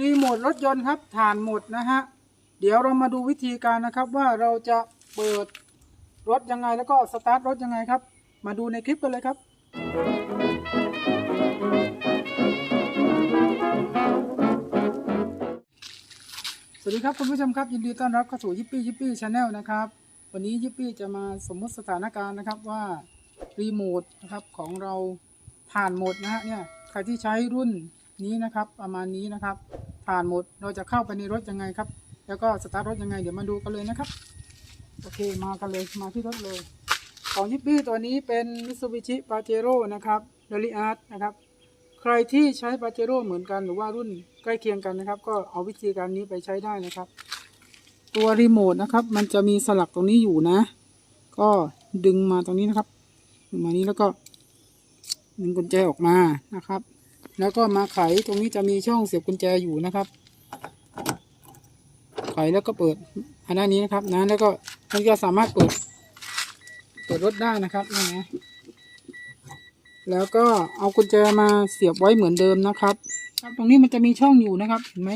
รีโมทรถยนต์ครับฐานหมดนะฮะ เดี๋ยวเรามาดูวิธีการนะครับว่าเราจะเปิดรถยังไงแล้วก็สตาร์ทรถยังไงครับ มาดูในคลิปกันเลยครับ สวัสดีครับคุณผู้ชมครับ ยินดีต้อนรับเข้าสู่ยิปปี้ยิปปี้ชาแนลนะครับ วันนี้ยิปปี้จะมาสมมุติสถานการณ์นะครับว่ารีโมทนะครับของเราผ่านหมดนะฮะเนี่ยใครที่ใช้รุ่นนี้นะครับประมาณนี้นะครับ ผ่านหมด เราจะเข้าไปในรถยังไงครับ แล้วก็สตาร์ทรถยังไงเดี๋ยวมาดูกันเลยนะครับ โอเคมากันเลยมาที่รถเลย ของยิปปี้ตัวนี้เป็น Mitsubishi Pajero นะครับ r a l l y Art นะครับ ใครที่ใช้ Pajero เหมือนกันหรือว่ารุ่นใกล้เคียงกันนะครับ ก็เอาวิธีการนี้ไปใช้ได้นะครับ ตัวรีโมทนะครับ มันจะมีสลักตรงนี้อยู่นะ ก็ดึงมาตรงนี้นะครับดึงมานี้แล้วก็ดึงกุญแจออกมานะครับ แล้วก็มาไขตรงนี้จะมีช่องเสียบกุญแจอยู่นะครับ ไขแล้วก็เปิดอันนนี้นะครับนะแล้วก็มันก็สามารถเปิด เปิดรถได้นะครับนี่นะแล้วก็เอากุญแจมาเสียบไว้เหมือนเดิมนะครับครับ ตรงนี้มันจะมีช่องอยู่นะครับ เห็นไหม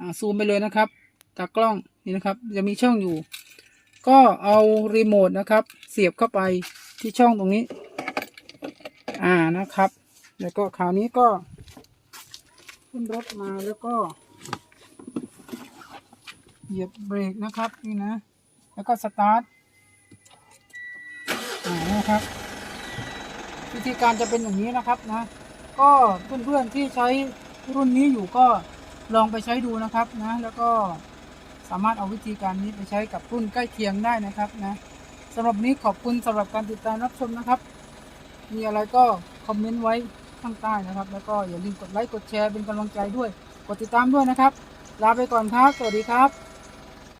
อ่าซูมไปเลยนะครับตากล้องนี่นะครับ จะมีช่องอยู่ ก็เอารีโมทนะครับ เสียบเข้าไปที่ช่องตรงนี้ อ่านะครับ แล้วก็คราวนี้ก็ ขึ้นรถมาแล้วก็ เหยียบเบรกนะครับนี่นะ แล้วก็สตาร์ทอ่านะครับ วิธีการจะเป็นอย่างนี้นะครับนะ ก็เพื่อนๆที่ใช้รุ่นนี้อยู่ก็ลองไปใช้ดูนะครับนะ แล้วก็สามารถเอาวิธีการนี้ไปใช้กับรุ่นใกล้เคียงได้นะครับนะสำหรับนี้ขอบคุณสำหรับการติดตามรับชมนะครับ มีอะไรก็คอมเมนต์ไว้ ข้างใต้นะครับ แล้วก็อย่าลืมกดไลค์กดแชร์เป็นกำลังใจด้วย กดติดตามด้วยนะครับ ลาไปก่อนครับ สวัสดีครับ